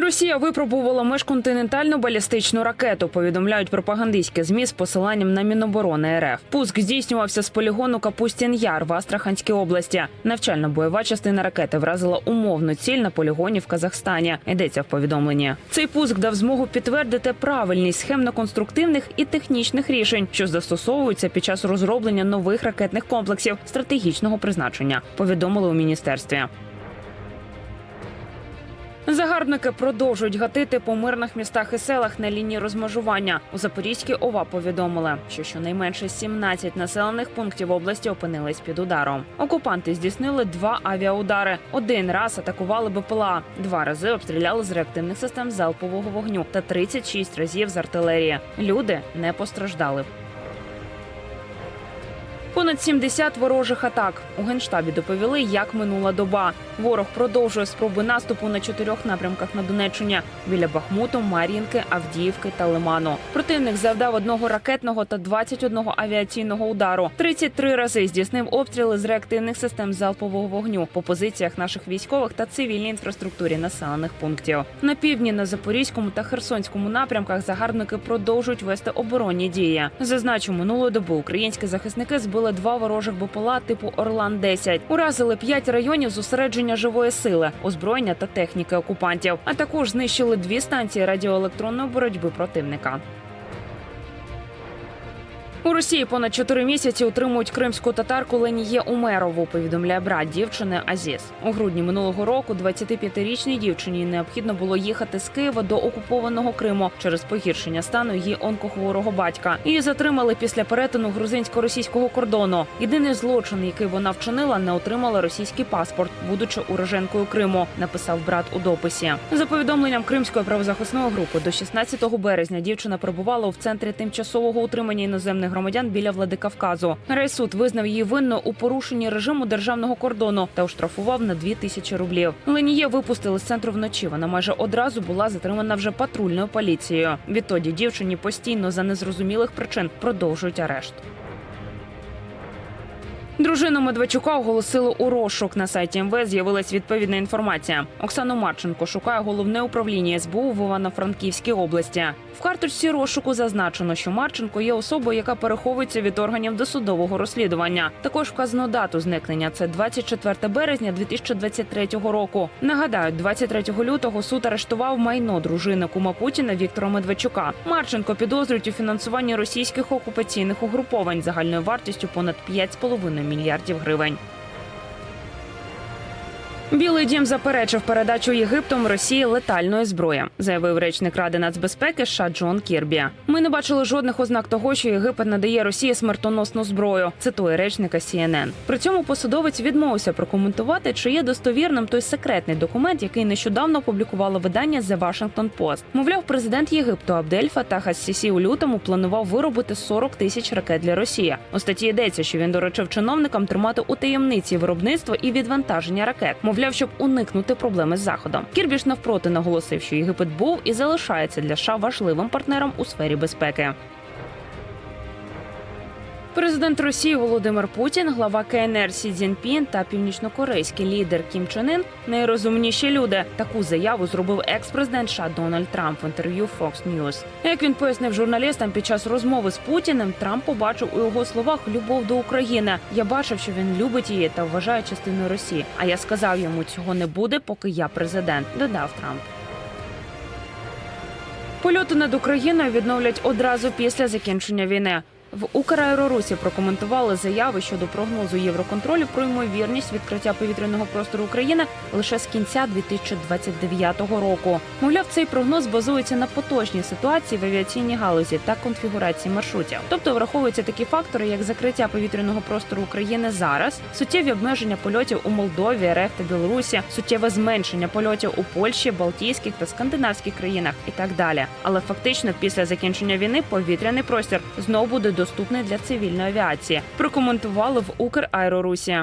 Росія випробувала межконтинентальну балістичну ракету. Повідомляють пропагандистські змі з посиланням на Міноборони РФ. Пуск здійснювався з полігону Капустін Яр в Астраханській області. Навчальна бойова частина ракети вразила умовну ціль на полігоні в Казахстані. Йдеться в повідомленні. Цей пуск дав змогу підтвердити правильність схемно-конструктивних і технічних рішень, що застосовуються під час розроблення нових ракетних комплексів стратегічного призначення. Повідомили у міністерстві. Загарбники продовжують гатити по мирних містах і селах на лінії розмежування. У Запорізькій ОВА повідомили, що щонайменше 17 населених пунктів області опинились під ударом. Окупанти здійснили два авіаудари. Один раз атакували БПЛА, два рази обстріляли з реактивних систем залпового вогню та 36 разів з артилерії. Люди не постраждали. Понад 70 ворожих атак у генштабі доповіли, як минула доба. Ворог продовжує спроби наступу на чотирьох напрямках на Донеччині біля Бахмуту, Мар'їнки, Авдіївки та Лиману. Противник завдав одного ракетного та 21 авіаційного удару. 33 рази здійснив обстріли з реактивних систем залпового вогню по позиціях наших військових та цивільній інфраструктурі населених пунктів. На півдні на Запорізькому та Херсонському напрямках загарбники продовжують вести оборонні дії. Зазначу, минулої доби українські захисники збили два ворожих БПЛА типу Орлан 10 Уразили п'ять районів зосередження живої сили, озброєння та техніки окупантів. А також знищили дві станції радіоелектронної боротьби противника. У Росії понад чотири місяці утримують кримську татарку Леніє Умерову. Повідомляє брат дівчини Азіз. У грудні минулого року 25-річній дівчині необхідно було їхати з Києва до окупованого Криму через погіршення стану її онкохворого батька. Її затримали після перетину грузинсько-російського кордону. Єдиний злочин, який вона вчинила, не отримала російський паспорт, будучи уроженкою Криму. Написав брат у дописі. За повідомленням Кримської правозахисної групи, до 16 березня дівчина перебувала в центрі тимчасового утримання іноземних громадян біля Владикавказу. Райсуд визнав її винно у порушенні режиму державного кордону та оштрафував на 2 тисячі рублів. Леніє випустили з центру вночі. Вона майже одразу була затримана вже патрульною поліцією. Відтоді дівчині постійно за незрозумілих причин продовжують арешт. Дружину Медведчука оголосили у розшук. На сайті МВС з'явилась відповідна інформація. Оксану Марченко шукає головне управління СБУ в Івано-Франківській області. В карточці розшуку зазначено, що Марченко є особою, яка переховується від органів досудового розслідування. Також вказано дату зникнення. Це 24 березня 2023 року. Нагадаю, 23 лютого суд арештував майно дружини кума Путіна Віктора Медведчука. Марченко підозрюють у фінансуванні російських окупаційних угруповань загальною вартістю понад 5,5 мільярдів гривень. Білий дім заперечив передачу Єгиптом Росії летальної зброї, заявив речник Ради нацбезпеки США Джон Кірбі. Ми не бачили жодних ознак того, що Єгипет надає Росії смертоносну зброю. Цитує речника CNN. При цьому посадовець відмовився прокоментувати, чи є достовірним той секретний документ, який нещодавно опублікувало видання The Washington Post. Мовляв, президент Єгипту Абдель Фатах Ас-Сісі у лютому планував виробити 40 тисяч ракет для Росії. У статті йдеться, що він доручив чиновникам тримати у таємниці виробництво і відвантаження ракет. Мовляв, щоб уникнути проблеми з заходом. Кірбіш навпроти наголосив, що Єгипет був і залишається для США важливим партнером у сфері безпеки. Президент Росії Володимир Путін, глава КНР Сі Цзіньпін та північнокорейський лідер Кім Чен Ін – найрозумніші люди. Таку заяву зробив екс-президент США Дональд Трамп в інтерв'ю Fox News. Як він пояснив журналістам під час розмови з Путіним, Трамп побачив у його словах любов до України. Я бачив, що він любить її та вважає частиною Росії. А я сказав йому, цього не буде, поки я президент. Додав Трамп. Польоти над Україною відновлять одразу після закінчення війни. В Украерорусі прокоментували заяви щодо прогнозу Євроконтролю про ймовірність відкриття повітряного простору України лише з кінця 2029 року. Мовляв, цей прогноз базується на поточній ситуації в авіаційній галузі та конфігурації маршрутів. Тобто враховуються такі фактори, як закриття повітряного простору України зараз, суттєві обмеження польотів у Молдові, РФ та Білорусі, суттєве зменшення польотів у Польщі, Балтійських та скандинавських країнах і так далі. Але фактично, після закінчення війни повітряний простір знову буде доступний для цивільної авіації. Прокоментували в Украерорусі.